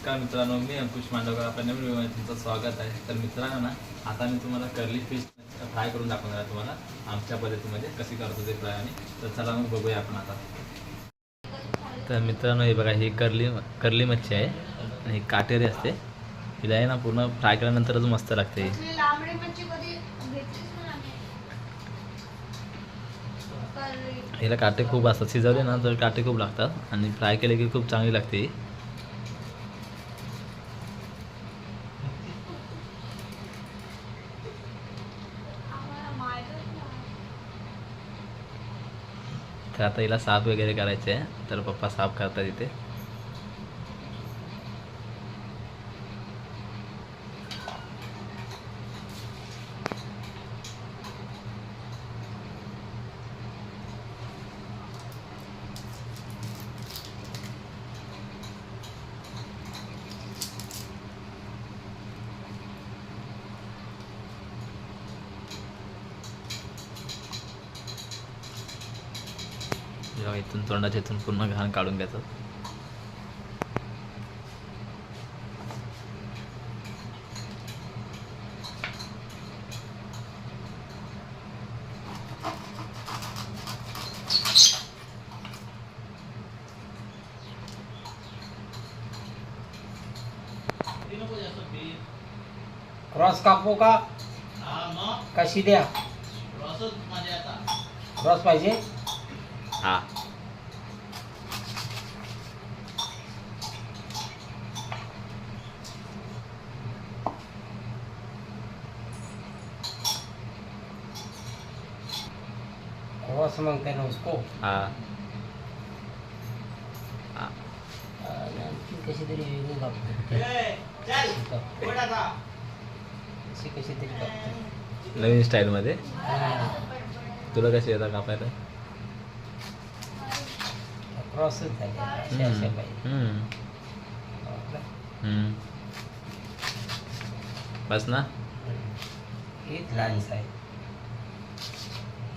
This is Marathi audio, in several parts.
नमस्कार मित्रांनो मी अंकुश मांडवकर. आपल्या नवीन व्हिडिओमध्ये तुमचं स्वागत आहे. तर मित्रांनो ना आता मी तुम्हाला कर्ली फिश फ्राय करून दाखवणार आहे तुम्हाला. आमच्या पद्धतीमध्ये कशी करतो ते फ्राय आणि तर चला मग बघूया आपण आता. तर मित्रांनो हे बघा ही कर्ली कर्ली मच्छी आहे आणि ही काटेरी असते. हिला आहे ना पूर्ण फ्राय केल्यानंतरच मस्त लागते. हिला काटे खूप असतात. शिजवले ना तर काटे खूप लागतात. आणि फ्राय केले की खूप चांगली लागते ही आम्हाला माहीतच नाही. तर आता हिला साफ वगैरे करायचे आहे तर पप्पा साफ करतात इथे. जेव्हा इथून तोंडाच्या इथून पूर्ण घाण काढून घ्यायचं क्रॉस कापू का? कशी द्या? क्रॉस पाहिजे? हा. क्रॉस मागते ना उसको हा कशी तरी कशी तरी नवीन स्टाईलमध्ये हा. तुला कशी येतात कापायला क्रॉसच झाले अशा अशा पाहिजे हम्म. हम्म. बस ना हीच लहान साईज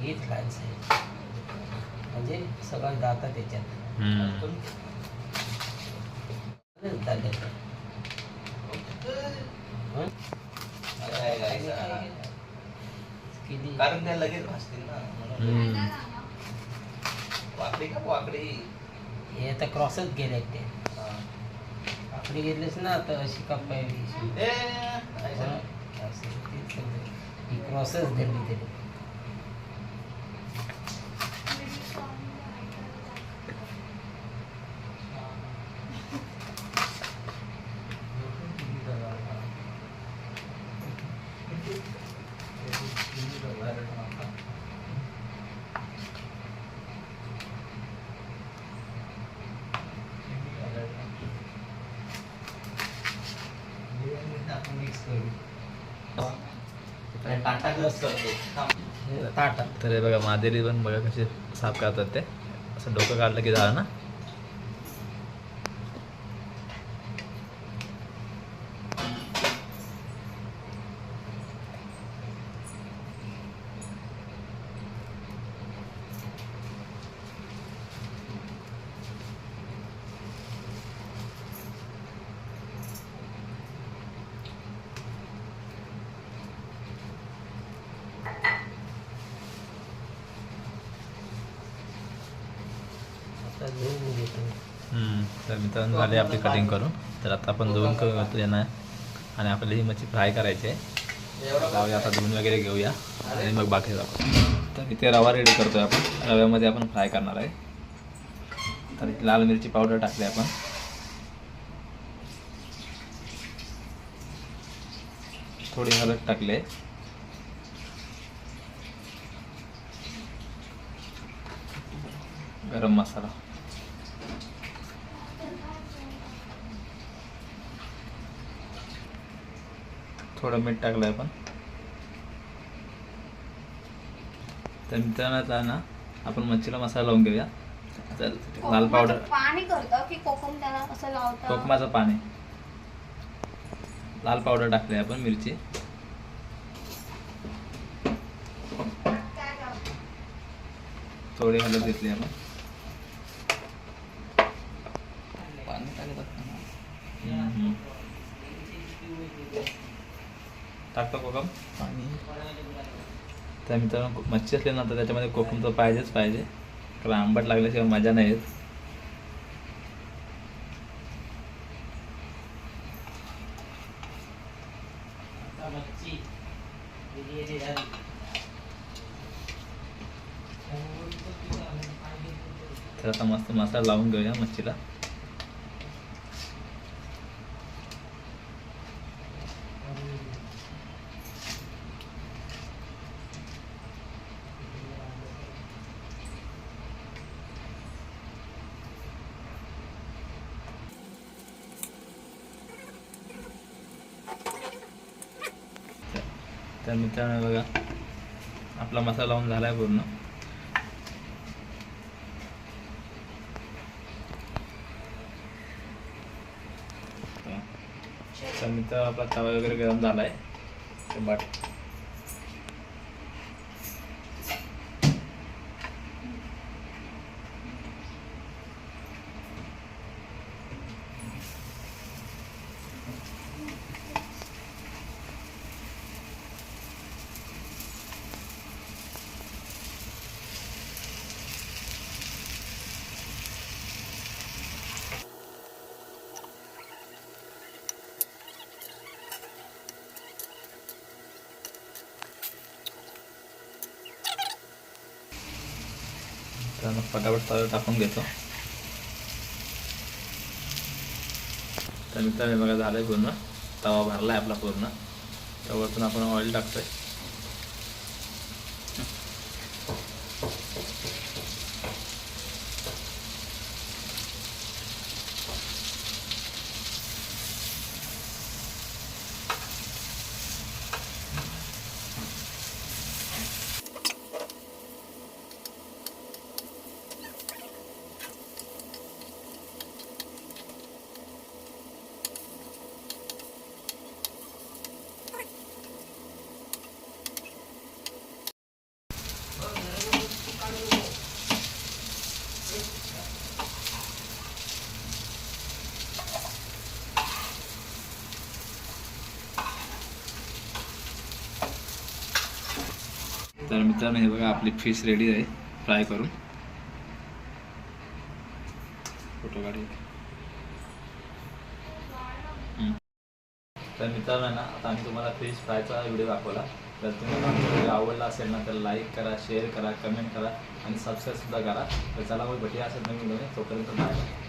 हीच लहान साईज म्हणजे सगळं जातं त्याच्यात हं? कारण त्या लगेच भासतील ना म्हणून. वाकडी का वाकडी हे आता क्रॉसच गेले ते. आपली घेतलीस ना तर अशी हं? समजा. ही क्रॉसच धरली तरी आपण mix करू. आणि टाटा करतो. तर हे बघा मादेरी पण बघा कसे साफ करतात ते. असं डोकं काढलं की झालं ना आता धुवून घेतो हम्म. तर मित्रांनो झाली आपली कटिंग करून. तर आता आपण धुवून करून यांना आणि आपल्याला ही मच्छी फ्राय करायची आहे. जाऊया आता धुवून वगैरे घेऊया. आणि मग बाकी दाखवतो तर इथे रवा रेडी करतोय आपण. रव्यामध्ये आपण फ्राय करणार आहे. तर लाल मिरची पावडर टाकली आपण. थोडी हळद टाकले. गरम मसाला. थोडं मीठ टाकलं आपण. तर मित्रांनो ना आपण मच्छीला मसाला लावून घेऊया. तर लाल पावडर पाणी करतं की कोकम त्याला असं लावतं? कोकमाचं पाणी. लाल पावडर टाकले आपण मिरची. थोडी हळद घेतली आपण. पाणी टाकत. टाकतो कोकम. आणि त्या मित्रांनो मच्छी असले ना तर त्याच्यामध्ये कोकम तर पाहिजेच पाहिजे. कारण आंबट लागल्याशिवाय मजा नाही येत. तर आता मस्त मसाला लावून घेऊया मच्छीला. तर मित्रांनो बघा आपला मसाला लावून झाला आहे पूर्ण. तर मित्र आपला तवा वगैरे गरम झाला आहे बट मग फटाफट तवा टाकून घेतो. तर मित्रांनो बघा झालं आहे पूर्ण. तवा भरला आहे आपला पूर्ण. तर वरतून आपण ऑइल टाकतोय. तर मित्रांनो हे बघा आपली फिश रेडी आहे. फ्राय करून. फोटो काढी तर मित्रांनो आहे ना आता आम्ही तुम्हाला फिश फ्रायचा व्हिडिओ दाखवला. तर तुम्हाला व्हिडिओ आवडला असेल ना तर लाईक करा शेअर करा कमेंट करा आणि सबस्क्राईबसुद्धा करा. तर चला मग भेटूया असेल नवीन नवीन तोपर्यंत बाय